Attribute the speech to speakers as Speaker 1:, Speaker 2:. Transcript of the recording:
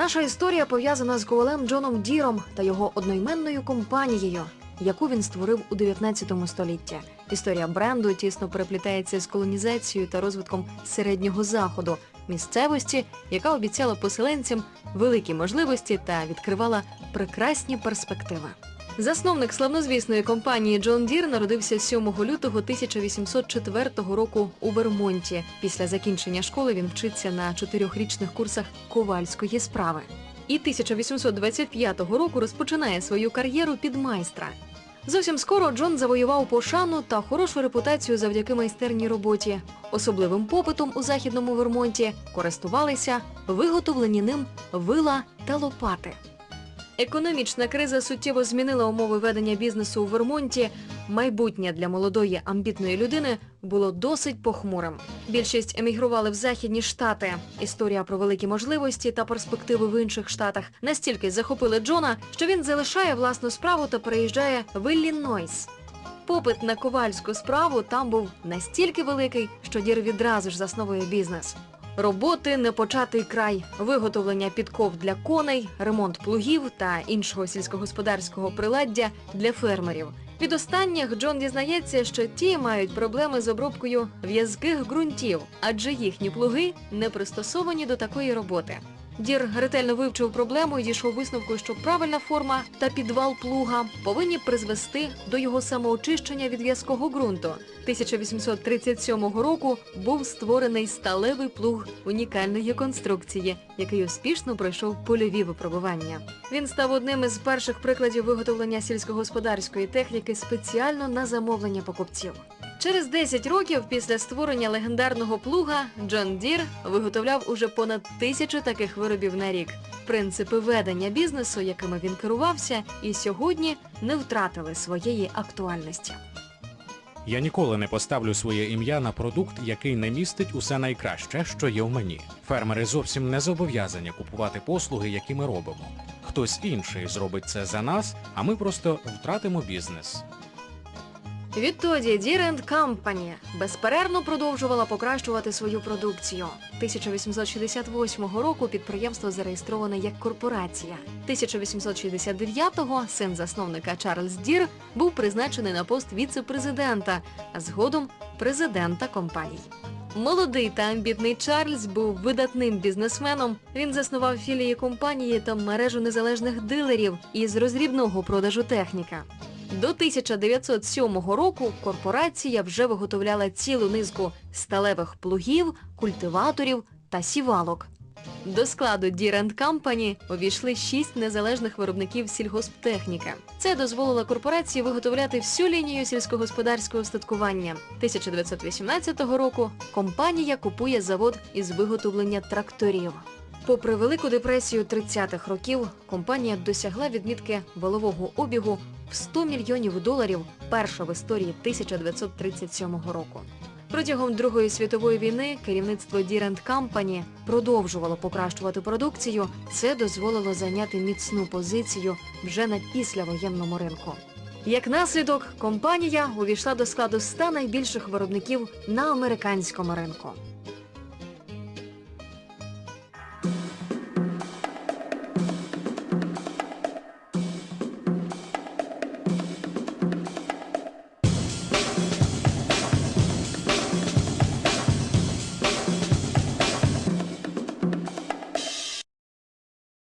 Speaker 1: Наша історія пов'язана з ковалем Джоном Діром та його одноіменною компанією, яку він створив у 19 столітті. Історія бренду тісно переплітається з колонізацією та розвитком середнього заходу, місцевості, яка обіцяла поселенцям великі можливості та відкривала прекрасні перспективи. Засновник славнозвісної компанії Джон Дір народився 7 лютого 1804 року у Вермонті. Після закінчення школи він вчиться на чотирьохрічних курсах ковальської справи. І 1825 року розпочинає свою кар'єру під майстра. Зовсім скоро Джон завоював пошану та хорошу репутацію завдяки майстерній роботі. Особливим попитом у західному Вермонті користувалися виготовлені ним вила та лопати. Економічна криза суттєво змінила умови ведення бізнесу у Вермонті. Майбутнє для молодої амбітної людини було досить похмурим. Більшість емігрували в західні штати. Історія про великі можливості та перспективи в інших штатах настільки захопили Джона, що він залишає власну справу та переїжджає в Іллінойс. Попит на ковальську справу там був настільки великий, що Дір відразу ж засновує бізнес. Роботи непочатий край, виготовлення підков для коней, ремонт плугів та іншого сільськогосподарського приладдя для фермерів. Від останніх Джон дізнається, що ті мають проблеми з обробкою в'язких ґрунтів, адже їхні плуги не пристосовані до такої роботи. Дір ретельно вивчив проблему і дійшов висновку, що правильна форма та підвал плуга повинні призвести до його самоочищення від в'язкого ґрунту. 1837 року був створений сталевий плуг унікальної конструкції, який успішно пройшов польові випробування. Він став одним із перших прикладів виготовлення сільськогосподарської техніки спеціально на замовлення покупців. Через 10 років після створення легендарного плуга Джон Дір виготовляв уже понад тисячу таких виробів на рік. Принципи ведення бізнесу, якими він керувався, і сьогодні не втратили своєї актуальності.
Speaker 2: Я ніколи не поставлю своє ім'я на продукт, який не містить усе найкраще, що є в мені. Фермери зовсім не зобов'язані купувати послуги, які ми робимо. Хтось інший зробить це за нас, а ми просто втратимо бізнес.
Speaker 1: Відтоді Deere Company безперервно продовжувала покращувати свою продукцію. 1868 року підприємство зареєстроване як корпорація. 1869-го син засновника Чарльз Дір був призначений на пост віце-президента, а згодом президента компанії. Молодий та амбітний Чарльз був видатним бізнесменом. Він заснував філії компанії та мережу незалежних дилерів із розрібного продажу техніка. До 1907 року корпорація вже виготовляла цілу низку сталевих плугів, культиваторів та сівалок. До складу Deere Company увійшли шість незалежних виробників сільгосптехніки. Це дозволило корпорації виготовляти всю лінію сільськогосподарського устаткування. 1918 року компанія купує завод із виготовлення тракторів. Попри велику депресію 30-х років, компанія досягла відмітки валового обігу в 100 мільйонів доларів перша в історії 1937 року. Протягом Другої світової війни керівництво Deere Company продовжувало покращувати продукцію. Це дозволило зайняти міцну позицію вже на післявоєнному ринку. Як наслідок, компанія увійшла до складу 100 найбільших виробників на американському ринку.